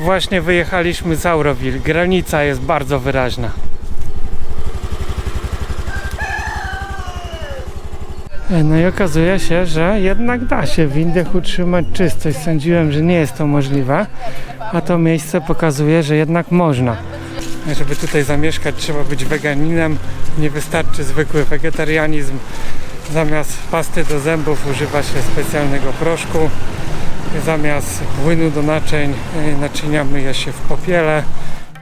Właśnie wyjechaliśmy z Auroville. Granica jest bardzo wyraźna. E, No i okazuje się, że jednak da się w Indiach utrzymać czystość. Sądziłem, że nie jest to możliwe, a to miejsce pokazuje, że jednak można. Żeby tutaj zamieszkać, trzeba być weganinem. Nie wystarczy zwykły wegetarianizm. Zamiast pasty do zębów używa się specjalnego proszku. Zamiast płynu do naczyń, y, naczynia myje się w popiele.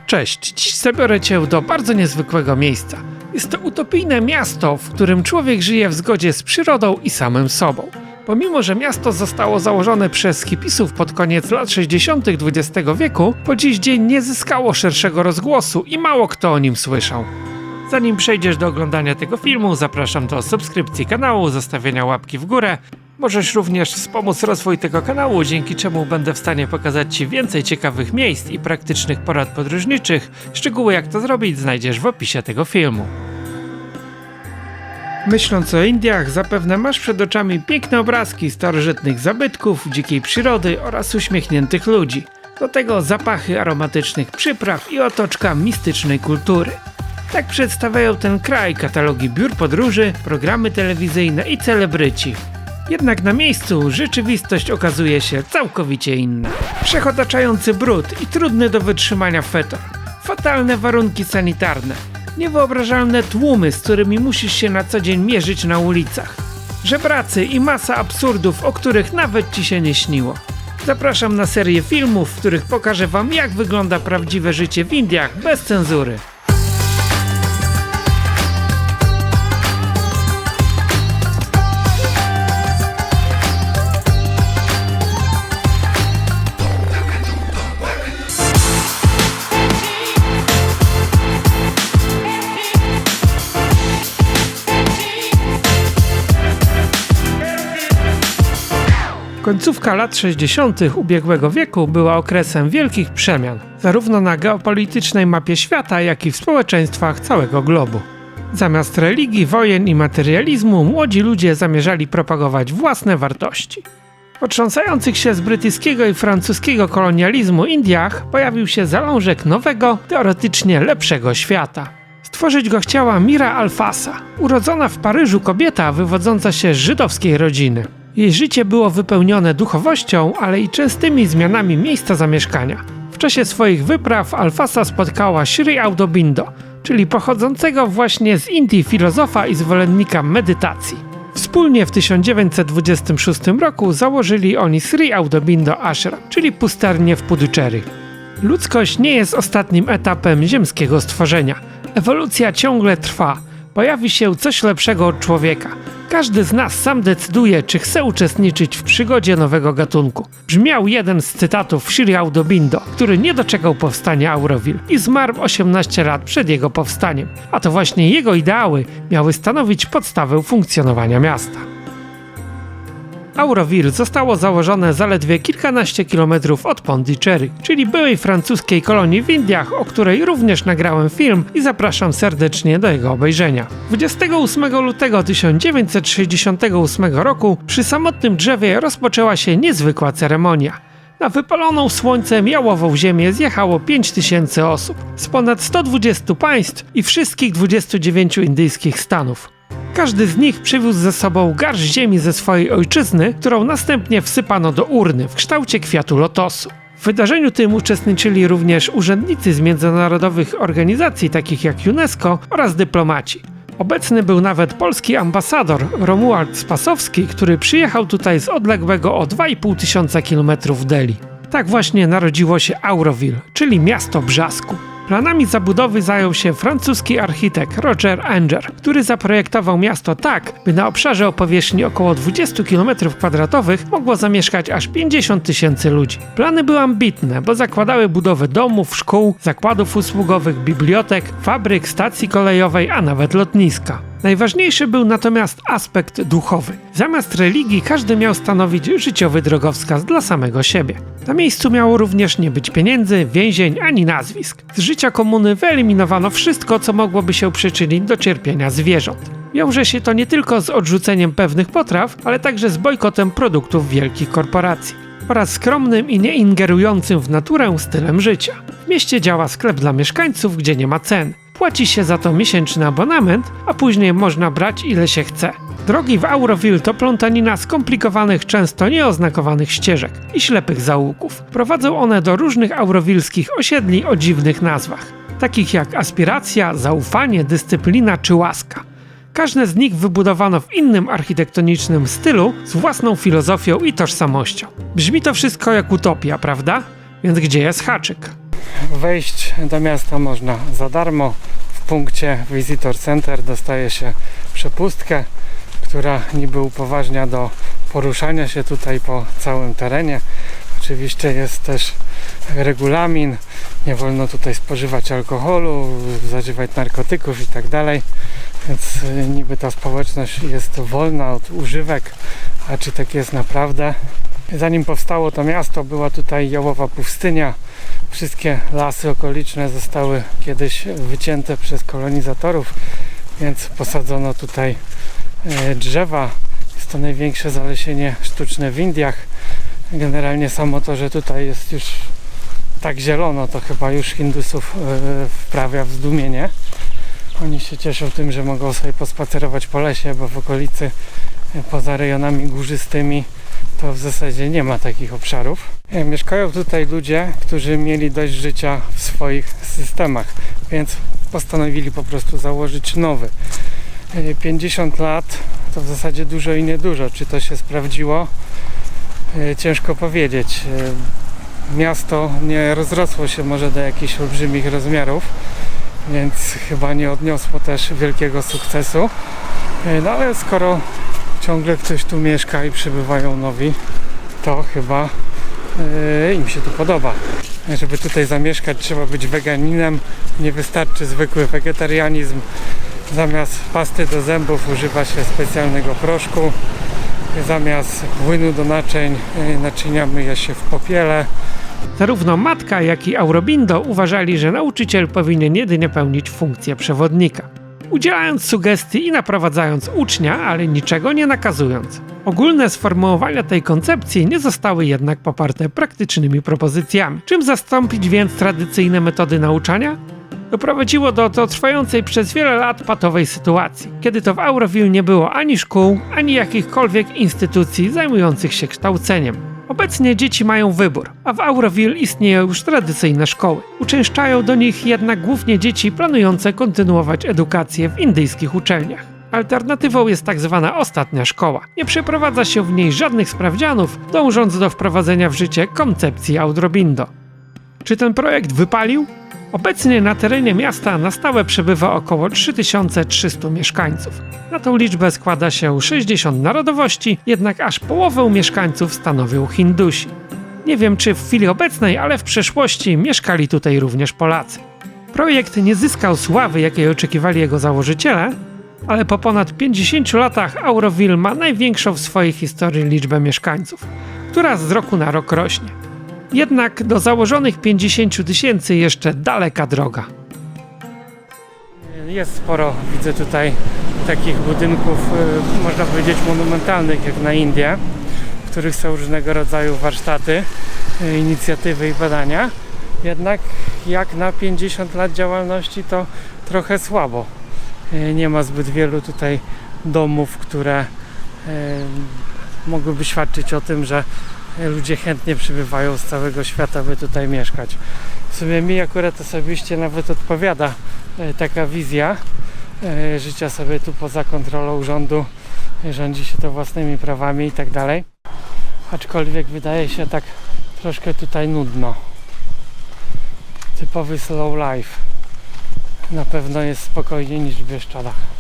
Cześć, dziś zabiorę Cię do bardzo niezwykłego miejsca. Jest to utopijne miasto, w którym człowiek żyje w zgodzie z przyrodą i samym sobą. Pomimo, że miasto zostało założone przez hipisów pod koniec lat 60. XX wieku, po dziś dzień nie zyskało szerszego rozgłosu i mało kto o nim słyszał. Zanim przejdziesz do oglądania tego filmu, zapraszam do subskrypcji kanału, zostawienia łapki w górę. Możesz również wspomóc rozwój tego kanału, dzięki czemu będę w stanie pokazać Ci więcej ciekawych miejsc i praktycznych porad podróżniczych. Szczegóły jak to zrobić znajdziesz w opisie tego filmu. Myśląc o Indiach, zapewne masz przed oczami piękne obrazki starożytnych zabytków, dzikiej przyrody oraz uśmiechniętych ludzi. Do tego zapachy aromatycznych przypraw i otoczka mistycznej kultury. Tak przedstawiają ten kraj katalogi biur podróży, programy telewizyjne i celebryci. Jednak na miejscu rzeczywistość okazuje się całkowicie inna. Przechodaczający brud i trudny do wytrzymania fetor. Fatalne warunki sanitarne. Niewyobrażalne tłumy, z którymi musisz się na co dzień mierzyć na ulicach. Żebracy i masa absurdów, o których nawet ci się nie śniło. Zapraszam na serię filmów, w których pokażę wam jak wygląda prawdziwe życie w Indiach bez cenzury. Końcówka lat 60. ubiegłego wieku była okresem wielkich przemian, zarówno na geopolitycznej mapie świata, jak i w społeczeństwach całego globu. Zamiast religii, wojen i materializmu, młodzi ludzie zamierzali propagować własne wartości. Potrząsających się z brytyjskiego i francuskiego kolonializmu Indiach pojawił się zalążek nowego, teoretycznie lepszego świata. Stworzyć go chciała Mira Alfasa, urodzona w Paryżu kobieta wywodząca się z żydowskiej rodziny. Jej życie było wypełnione duchowością, ale i częstymi zmianami miejsca zamieszkania. W czasie swoich wypraw Alfasa spotkała Sri Aurobindo, czyli pochodzącego właśnie z Indii filozofa i zwolennika medytacji. Wspólnie w 1926 roku założyli oni Sri Aurobindo Ashram, czyli pustarnię w Puducherry. Ludzkość nie jest ostatnim etapem ziemskiego stworzenia. Ewolucja ciągle trwa. Pojawi się coś lepszego od człowieka. Każdy z nas sam decyduje, czy chce uczestniczyć w przygodzie nowego gatunku. Brzmiał jeden z cytatów Sri Aurobindo, który nie doczekał powstania Auroville i zmarł 18 lat przed jego powstaniem. A to właśnie jego ideały miały stanowić podstawę funkcjonowania miasta. Auroville zostało założone zaledwie kilkanaście kilometrów od Pondicherry, czyli byłej francuskiej kolonii w Indiach, o której również nagrałem film i zapraszam serdecznie do jego obejrzenia. 28 lutego 1968 roku przy samotnym drzewie rozpoczęła się niezwykła ceremonia. Na wypaloną słońcem jałową ziemię zjechało 5000 osób z ponad 120 państw i wszystkich 29 indyjskich stanów. Każdy z nich przywiózł ze sobą garść ziemi ze swojej ojczyzny, którą następnie wsypano do urny w kształcie kwiatu lotosu. W wydarzeniu tym uczestniczyli również urzędnicy z międzynarodowych organizacji takich jak UNESCO oraz dyplomaci. Obecny był nawet polski ambasador Romuald Spasowski, który przyjechał tutaj z odległego o 2,5 tysiąca kilometrów Delhi. Tak właśnie narodziło się Auroville, czyli miasto brzasku. Planami zabudowy zajął się francuski architekt Roger Anger, który zaprojektował miasto tak, by na obszarze o powierzchni około 20 km2 mogło zamieszkać aż 50 tysięcy ludzi. Plany były ambitne, bo zakładały budowę domów, szkół, zakładów usługowych, bibliotek, fabryk, stacji kolejowej, a nawet lotniska. Najważniejszy był natomiast aspekt duchowy. Zamiast religii każdy miał stanowić życiowy drogowskaz dla samego siebie. Na miejscu miało również nie być pieniędzy, więzień ani nazwisk. Z życia komuny wyeliminowano wszystko, co mogłoby się przyczynić do cierpienia zwierząt. Wiąże się to nie tylko z odrzuceniem pewnych potraw, ale także z bojkotem produktów wielkich korporacji. Oraz skromnym i nie ingerującym w naturę stylem życia. W mieście działa sklep dla mieszkańców, gdzie nie ma cen. Płaci się za to miesięczny abonament, a później można brać ile się chce. Drogi w Auroville to plątanina skomplikowanych, często nieoznakowanych ścieżek i ślepych zaułków. Prowadzą one do różnych aurowilskich osiedli o dziwnych nazwach, takich jak aspiracja, zaufanie, dyscyplina czy łaska. Każde z nich wybudowano w innym architektonicznym stylu, z własną filozofią i tożsamością. Brzmi to wszystko jak utopia, prawda? Więc gdzie jest haczyk? Wejść do miasta można za darmo. W punkcie Visitor Center dostaje się przepustkę, która niby upoważnia do poruszania się tutaj po całym terenie. Oczywiście jest też regulamin, nie wolno tutaj spożywać alkoholu, zażywać narkotyków i tak dalej. Więc y, niby ta społeczność jest wolna od używek, a czy tak jest naprawdę? Zanim powstało to miasto, była tutaj jałowa pustynia. Wszystkie lasy okoliczne zostały kiedyś wycięte przez kolonizatorów, więc posadzono tutaj e, drzewa. Jest to największe zalesienie sztuczne w Indiach. Generalnie samo to, że tutaj jest już tak zielono, to chyba już Hindusów e, wprawia w zdumienie. Oni się cieszą tym, że mogą sobie pospacerować po lesie, bo w okolicy e, poza rejonami górzystymi to w zasadzie nie ma takich obszarów. E, Mieszkają tutaj ludzie, którzy mieli dość życia w swoich systemach, więc postanowili po prostu założyć nowy. E, 50 lat to w zasadzie dużo i niedużo. Czy to się sprawdziło? E, Ciężko powiedzieć. E, Miasto nie rozrosło się może do jakichś olbrzymich rozmiarów, więc chyba nie odniosło też wielkiego sukcesu. E, No ale skoro ciągle ktoś tu mieszka i przybywają nowi, to chyba e, im się tu podoba. Żeby tutaj zamieszkać trzeba być weganinem, nie wystarczy zwykły wegetarianizm. Zamiast pasty do zębów używa się specjalnego proszku. Zamiast płynu do naczyń, e, naczynia myje się w popiele. Zarówno matka, jak i Aurobindo uważali, że nauczyciel powinien jedynie pełnić funkcję przewodnika, udzielając sugestii i naprowadzając ucznia, ale niczego nie nakazując. Ogólne sformułowania tej koncepcji nie zostały jednak poparte praktycznymi propozycjami. Czym zastąpić więc tradycyjne metody nauczania? Doprowadziło do to trwającej przez wiele lat patowej sytuacji, kiedy to w Auroville nie było ani szkół, ani jakichkolwiek instytucji zajmujących się kształceniem. Obecnie dzieci mają wybór, a w Auroville istnieją już tradycyjne szkoły. Uczęszczają do nich jednak głównie dzieci planujące kontynuować edukację w indyjskich uczelniach. Alternatywą jest tak zwana ostatnia szkoła. Nie przeprowadza się w niej żadnych sprawdzianów, dążąc do wprowadzenia w życie koncepcji Audrobindo. Czy ten projekt wypalił? Obecnie na terenie miasta na stałe przebywa około 3300 mieszkańców. Na tą liczbę składa się 60 narodowości, jednak aż połowę mieszkańców stanowią Hindusi. Nie wiem czy w chwili obecnej, ale w przeszłości mieszkali tutaj również Polacy. Projekt nie zyskał sławy, jakiej oczekiwali jego założyciele, ale po ponad 50 latach Auroville ma największą w swojej historii liczbę mieszkańców, która z roku na rok rośnie. Jednak do założonych 50 tysięcy jeszcze daleka droga. Jest sporo, widzę tutaj takich budynków, y, można powiedzieć monumentalnych jak na Indie, w których są różnego rodzaju warsztaty, y, inicjatywy i badania. Jednak jak na 50 lat działalności to trochę słabo. Y, Nie ma zbyt wielu tutaj domów, które mogłyby świadczyć o tym, że ludzie chętnie przybywają z całego świata, by tutaj mieszkać. W sumie mi akurat osobiście nawet odpowiada e, taka wizja e, życia sobie tu poza kontrolą rządu, e, rządzi się to własnymi prawami i tak dalej. Aczkolwiek wydaje się tak troszkę tutaj nudno. Typowy slow life. Na pewno jest spokojniej niż w Bieszczadach.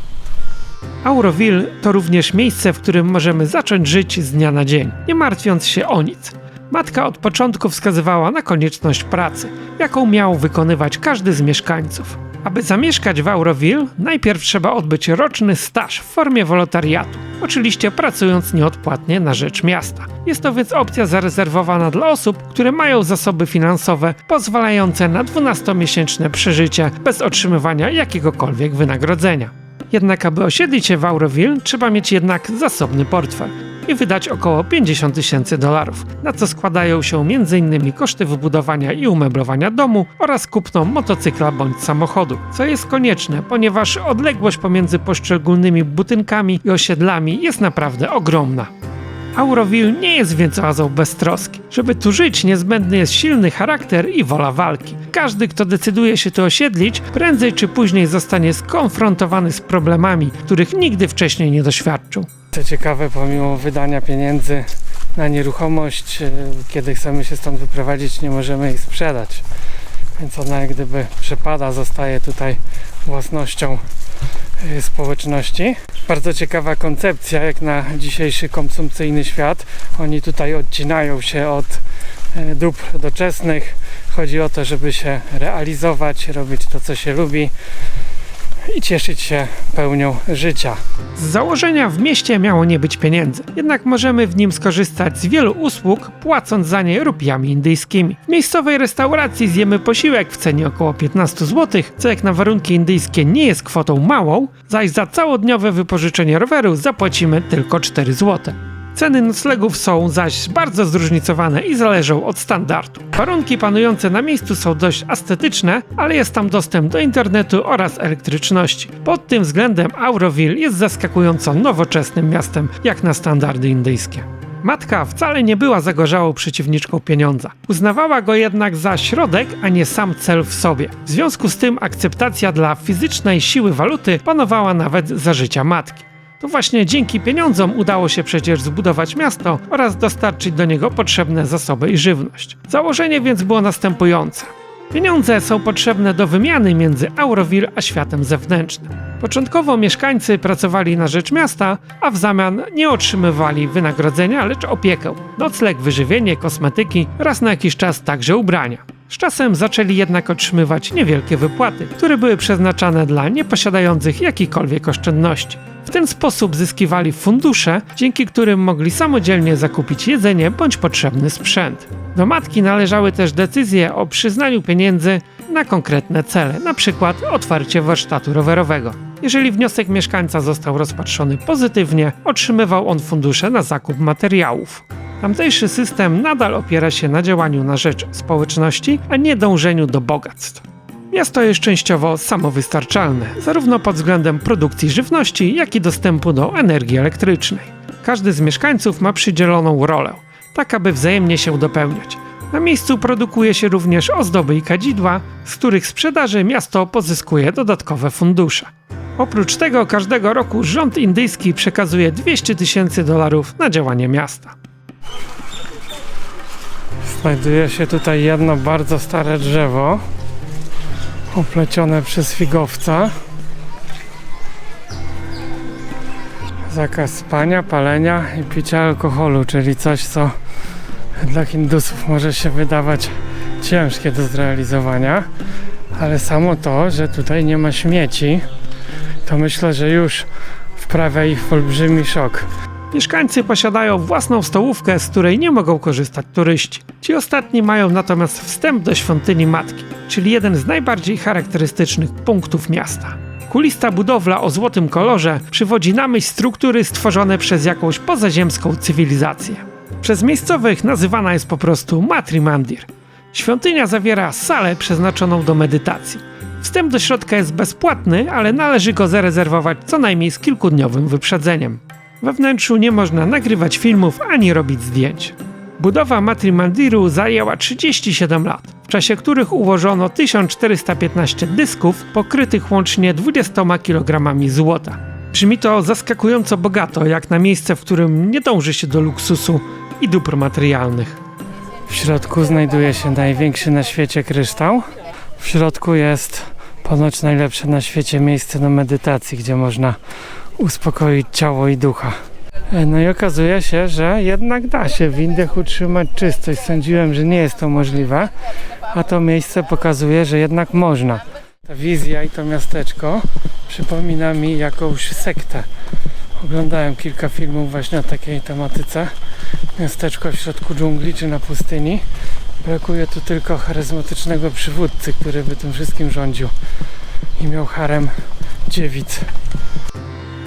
Auroville to również miejsce, w którym możemy zacząć żyć z dnia na dzień, nie martwiąc się o nic. Matka od początku wskazywała na konieczność pracy, jaką miał wykonywać każdy z mieszkańców. Aby zamieszkać w Auroville, najpierw trzeba odbyć roczny staż w formie wolontariatu, oczywiście pracując nieodpłatnie na rzecz miasta. Jest to więc opcja zarezerwowana dla osób, które mają zasoby finansowe pozwalające na 12-miesięczne przeżycie bez otrzymywania jakiegokolwiek wynagrodzenia. Jednak aby osiedlić się w Auroville, trzeba mieć jednak zasobny portfel. i wydać około 50 tysięcy dolarów, na co składają się m.in. koszty wybudowania i umeblowania domu oraz kupno motocykla bądź samochodu, co jest konieczne, ponieważ odległość pomiędzy poszczególnymi budynkami i osiedlami jest naprawdę ogromna. Auroville nie jest więc oazą bez troski. Żeby tu żyć, niezbędny jest silny charakter i wola walki. Każdy, kto decyduje się tu osiedlić, prędzej czy później zostanie skonfrontowany z problemami, których nigdy wcześniej nie doświadczył. Co ciekawe, pomimo wydania pieniędzy na nieruchomość, e, kiedy chcemy się stąd wyprowadzić, nie możemy jej sprzedać. Więc ona jak gdyby przepada, zostaje tutaj własnością społeczności. Bardzo ciekawa koncepcja, jak na dzisiejszy konsumpcyjny świat. Oni tutaj odcinają się od e, dóbr doczesnych. Chodzi o to, żeby się realizować, robić to, co się lubi i cieszyć się pełnią życia. Z założenia w mieście miało nie być pieniędzy, jednak możemy w nim skorzystać z wielu usług, płacąc za nie rupiami indyjskimi. W miejscowej restauracji zjemy posiłek w cenie około 15 zł, co jak na warunki indyjskie nie jest kwotą małą, zaś za całodniowe wypożyczenie roweru zapłacimy tylko 4 zł. Ceny noclegów są zaś bardzo zróżnicowane i zależą od standardu. Warunki panujące na miejscu są dość estetyczne, ale jest tam dostęp do internetu oraz elektryczności. Pod tym względem Auroville jest zaskakująco nowoczesnym miastem jak na standardy indyjskie. Matka wcale nie była zagorzałą przeciwniczką pieniądza. Uznawała go jednak za środek, a nie sam cel w sobie. W związku z tym akceptacja dla fizycznej siły waluty panowała nawet za życia matki. To właśnie dzięki pieniądzom udało się przecież zbudować miasto oraz dostarczyć do niego potrzebne zasoby i żywność. Założenie więc było następujące. Pieniądze są potrzebne do wymiany między Auroville a światem zewnętrznym. Początkowo mieszkańcy pracowali na rzecz miasta, a w zamian nie otrzymywali wynagrodzenia, lecz opiekę, nocleg, wyżywienie, kosmetyki oraz na jakiś czas także ubrania. Z czasem zaczęli jednak otrzymywać niewielkie wypłaty, które były przeznaczane dla nieposiadających jakichkolwiek oszczędności. W ten sposób zyskiwali fundusze, dzięki którym mogli samodzielnie zakupić jedzenie bądź potrzebny sprzęt. Do matki należały też decyzje o przyznaniu pieniędzy na konkretne cele, np. otwarcie warsztatu rowerowego. Jeżeli wniosek mieszkańca został rozpatrzony pozytywnie, otrzymywał on fundusze na zakup materiałów. Tamtejszy system nadal opiera się na działaniu na rzecz społeczności, a nie dążeniu do bogactw. Miasto jest częściowo samowystarczalne, zarówno pod względem produkcji żywności, jak i dostępu do energii elektrycznej. Każdy z mieszkańców ma przydzieloną rolę, tak aby wzajemnie się dopełniać. Na miejscu produkuje się również ozdoby i kadzidła, z których sprzedaży miasto pozyskuje dodatkowe fundusze. Oprócz tego każdego roku rząd indyjski przekazuje 200 tysięcy dolarów na działanie miasta. Znajduje się tutaj jedno bardzo stare drzewo, oplecione przez figowca. Zakaz spania, palenia i picia alkoholu, czyli coś, co dla Hindusów może się wydawać ciężkie do zrealizowania, ale samo to, że tutaj nie ma śmieci, to myślę, że już wprawia ich w olbrzymi szok. Mieszkańcy posiadają własną stołówkę, z której nie mogą korzystać turyści. Ci ostatni mają natomiast wstęp do świątyni Matki, czyli jeden z najbardziej charakterystycznych punktów miasta. Kulista budowla o złotym kolorze przywodzi na myśl struktury stworzone przez jakąś pozaziemską cywilizację. Przez miejscowych nazywana jest po prostu Matri Mandir. Świątynia zawiera salę przeznaczoną do medytacji. Wstęp do środka jest bezpłatny, ale należy go zarezerwować co najmniej z kilkudniowym wyprzedzeniem. We wnętrzu nie można nagrywać filmów ani robić zdjęć. Budowa Matri Mandiru zajęła 37 lat, w czasie których ułożono 1415 dysków pokrytych łącznie 20 kg złota. Brzmi to zaskakująco bogato, jak na miejsce, w którym nie dąży się do luksusu i dóbr materialnych. W środku znajduje się największy na świecie kryształ. W środku jest ponoć najlepsze na świecie miejsce do medytacji, gdzie można uspokoić ciało i ducha. E, No i okazuje się, że jednak da się w Indiach utrzymać czystość. Sądziłem, że nie jest to możliwe, a to miejsce pokazuje, że jednak można. Ta wizja i to miasteczko przypomina mi jakąś sektę. Oglądałem kilka filmów właśnie o takiej tematyce. Miasteczko w środku dżungli czy na pustyni. Brakuje tu tylko charyzmatycznego przywódcy, który by tym wszystkim rządził i miał harem dziewic.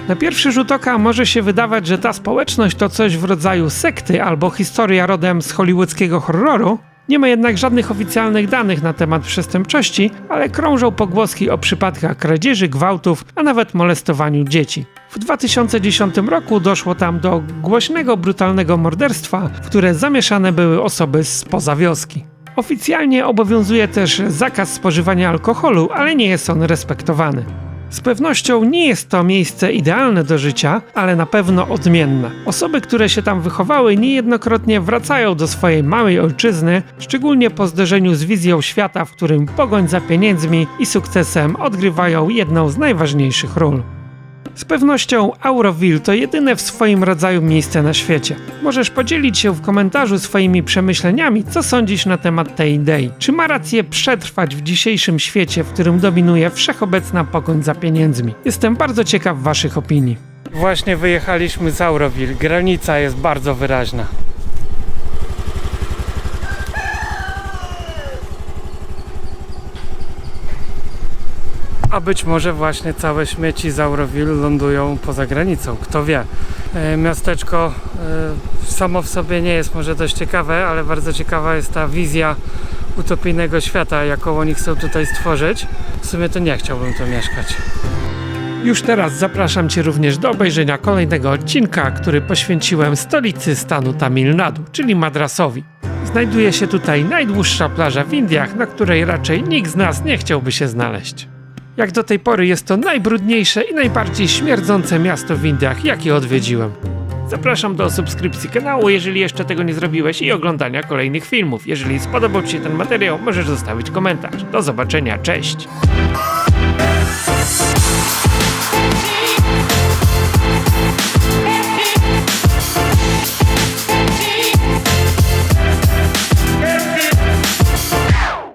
Na pierwszy rzut oka może się wydawać, że ta społeczność to coś w rodzaju sekty albo historia rodem z hollywoodzkiego horroru. Nie ma jednak żadnych oficjalnych danych na temat przestępczości, ale krążą pogłoski o przypadkach kradzieży, gwałtów, a nawet molestowaniu dzieci. W 2010 roku doszło tam do głośnego, brutalnego morderstwa, w które zamieszane były osoby spoza wioski. Oficjalnie obowiązuje też zakaz spożywania alkoholu, ale nie jest on respektowany. Z pewnością nie jest to miejsce idealne do życia, ale na pewno odmienne. Osoby, które się tam wychowały, niejednokrotnie wracają do swojej małej ojczyzny, szczególnie po zderzeniu z wizją świata, w którym pogoń za pieniędzmi i sukcesem odgrywają jedną z najważniejszych ról. Z pewnością Auroville to jedyne w swoim rodzaju miejsce na świecie. Możesz podzielić się w komentarzu swoimi przemyśleniami, co sądzisz na temat tej idei. Czy ma rację przetrwać w dzisiejszym świecie, w którym dominuje wszechobecna pogoń za pieniędzmi? Jestem bardzo ciekaw waszych opinii. Właśnie wyjechaliśmy z Auroville. Granica jest bardzo wyraźna. A być może właśnie całe śmieci z Auroville lądują poza granicą. Kto wie. E, Miasteczko e, samo w sobie nie jest może dość ciekawe, ale bardzo ciekawa jest ta wizja utopijnego świata, jaką oni chcą tutaj stworzyć. W sumie to nie chciałbym tu mieszkać. Już teraz zapraszam Cię również do obejrzenia kolejnego odcinka, który poświęciłem stolicy stanu Tamil Nadu, czyli Madrasowi. Znajduje się tutaj najdłuższa plaża w Indiach, na której raczej nikt z nas nie chciałby się znaleźć. Jak do tej pory jest to najbrudniejsze i najbardziej śmierdzące miasto w Indiach, jakie odwiedziłem. Zapraszam do subskrypcji kanału, jeżeli jeszcze tego nie zrobiłeś i oglądania kolejnych filmów. Jeżeli spodobał Ci się ten materiał, możesz zostawić komentarz. Do zobaczenia, cześć!